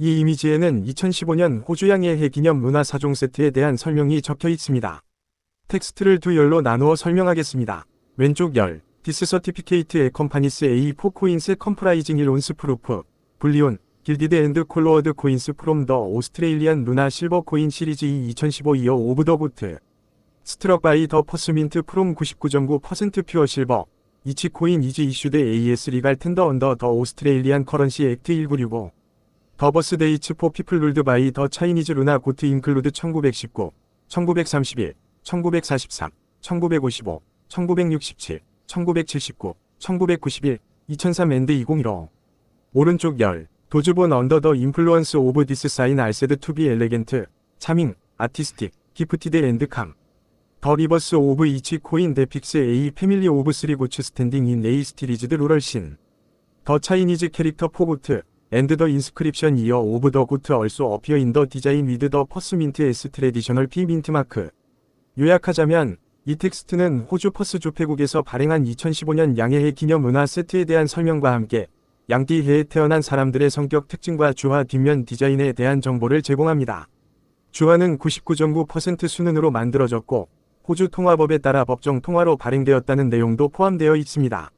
이 이미지에는 2015년 호주 양의 해 기념 문화 4종 세트에 대한 설명이 적혀 있습니다. 텍스트를 두 열로 나누어 설명하겠습니다. 왼쪽 열, 디스 서티피케이트 에 컴파니스 A4 코인스 컴프라이징 1 온스 프루프, 불리온, 길디드 앤드 콜로어드 코인스 프롬 더 오스트레일리안 루나 실버 코인 시리즈 2 2015 이어 오브 더 부트. 스트럭 바이 더 퍼스민트 프롬 99.9% 퓨어 실버. 이치 코인 이즈 이슈드 AS 리갈 텐더 언더 더 오스트레일리안 커런시 액트 1965. 더 버스 데이 츠 포 피플 룰드 바이 더 차이니즈 루나 고트 인클루드 1919, 1931, 1943, 1955, 1967, 1979, 1991, 2003 앤드 2015. 오른쪽 열. 도즈본 언더 더 인플루언스 오브 디스 사인 알세드 투비 엘레겐트. 차밍, 아티스틱, 기프티드 앤드 캄. 더 리버스 오브 이치 코인 데픽스 A 패밀리 오브 스리 고츠 스탠딩 인 A 스티리즈드 루럴 신. 더 차이니즈 캐릭터 포고트. 앤드 더 인스크립션 이어 오브 더 고트 얼소 어피어 인더 디자인 위드 더 퍼스민트 에스 트레디셔널 피 민트 마크. 요약하자면 이 텍스트는 호주 퍼스 조폐국에서 발행한 2015년 양해해 기념 문화 세트에 대한 설명과 함께 양띠 해에 태어난 사람들의 성격 특징과 주화 뒷면 디자인에 대한 정보를 제공합니다. 주화는 99.9% 수능으로 만들어졌고 호주 통화법에 따라 법정 통화로 발행되었다는 내용도 포함되어 있습니다.